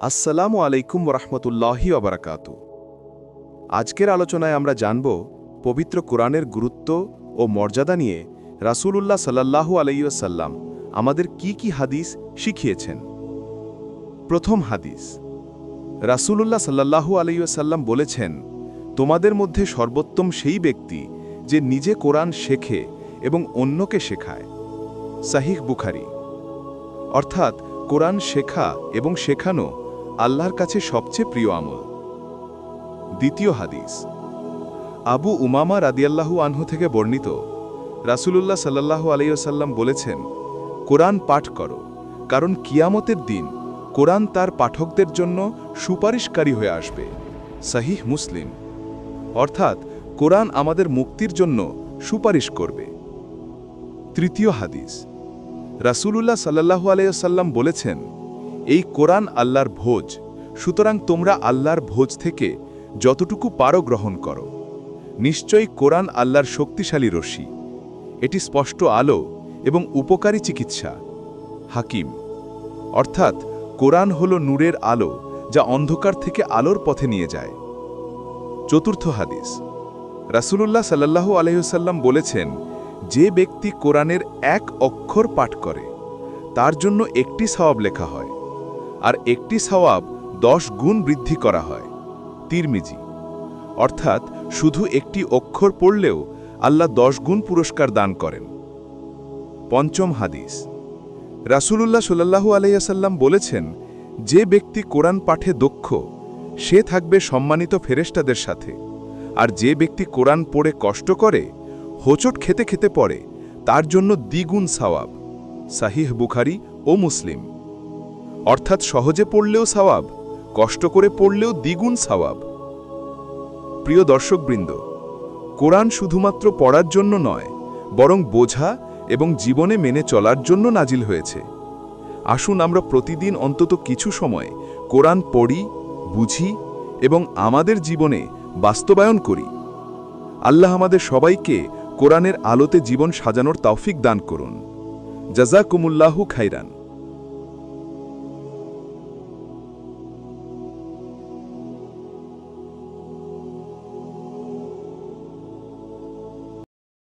আসসালামু আলাইকুম রহমতুল্লাহি অবরাকাতু আজকের আলোচনায় আমরা জানব পবিত্র কোরআনের গুরুত্ব ও মর্যাদা নিয়ে রাসূলুল্লাহ সাল্লাল্লাহু আলাইসাল্লাম আমাদের কি কি হাদিস শিখিয়েছেন। প্রথম হাদিস, রাসূলুল্লাহ সাল্লাল্লাহু আলাইসাল্লাম বলেছেন, তোমাদের মধ্যে সর্বোত্তম সেই ব্যক্তি যে নিজে কোরআন শেখে এবং অন্যকে শেখায়। সাহিহ বুখারি। অর্থাৎ কোরআন শেখা এবং শেখানো আল্লাহর কাছে সবচেয়ে প্রিয় আমল। দ্বিতীয় হাদিস, আবু উমামা রাদিয়াল্লাহু আনহু থেকে বর্ণিত, রাসূলুল্লাহ সাল্লাল্লাহু আলাইসাল্লাম বলেছেন, কোরআন পাঠ করো, কারণ কিয়ামতের দিন কোরআন তার পাঠকদের জন্য সুপারিশকারী হয়ে আসবে। সাহিহ মুসলিম। অর্থাৎ, কোরআন আমাদের মুক্তির জন্য সুপারিশ করবে। তৃতীয় হাদিস, রাসূলুল্লাহ সাল্লাহু আলাইসাল্লাম বলেছেন এই কোরআন আল্লাহর ভোজ, সুতরাং তোমরা আল্লাহর ভোজ থেকে যতটুকু পারো গ্রহণ করো। নিশ্চয়ই কোরআন আল্লাহর শক্তিশালী রশ্মি। এটি স্পষ্ট আলো এবং উপকারী চিকিৎসা। হাকিম। অর্থাৎ, কোরআন হল নূরের আলো যা অন্ধকার থেকে আলোর পথে নিয়ে যায়। চতুর্থ হাদিস। রাসূলুল্লাহ সাল্লাহু আলহিসাল্লাম বলেছেন, যে ব্যক্তি কোরআনের এক অক্ষর পাঠ করে, তার জন্য একটি সওয়াব লেখা হয়। আর একটি সওয়াব দশ গুণ বৃদ্ধি করা হয়। তিরমিজি। অর্থাৎ শুধু একটি অক্ষর পড়লেও আল্লাহ দশ গুণ পুরস্কার দান করেন। পঞ্চম হাদিস। রাসূলুল্লাহ সাল্লাহু আলাইসাল্লাম বলেছেন, যে ব্যক্তি কোরআন পাঠে দক্ষ, সে থাকবে সম্মানিত ফেরেস্তাদের সাথে। আর যে ব্যক্তি কোরআন পড়ে কষ্ট করে, হোচট খেতে খেতে পড়ে, তার জন্য দ্বিগুণ সাওয়াব। সাহিহ বুখারি ও মুসলিম। অর্থাৎ সহজে পড়লেও সাওয়াব, কষ্ট করে পড়লেও দ্বিগুণ সাওয়াব। প্রিয় দর্শকবৃন্দ, কোরআন শুধুমাত্র পড়ার জন্য নয়, বরং বোঝা এবং জীবনে মেনে চলার জন্য নাজিল হয়েছে। আসুন আমরা প্রতিদিন অন্তত কিছু সময় কোরআন পড়ি, বুঝি এবং আমাদের জীবনে বাস্তবায়ন করি। আল্লাহ আমাদের সবাইকে কোরআনের আলোতে জীবন সাজানোর তৌফিক দান করুন। জাজাকুমুল্লাহু খাইরান।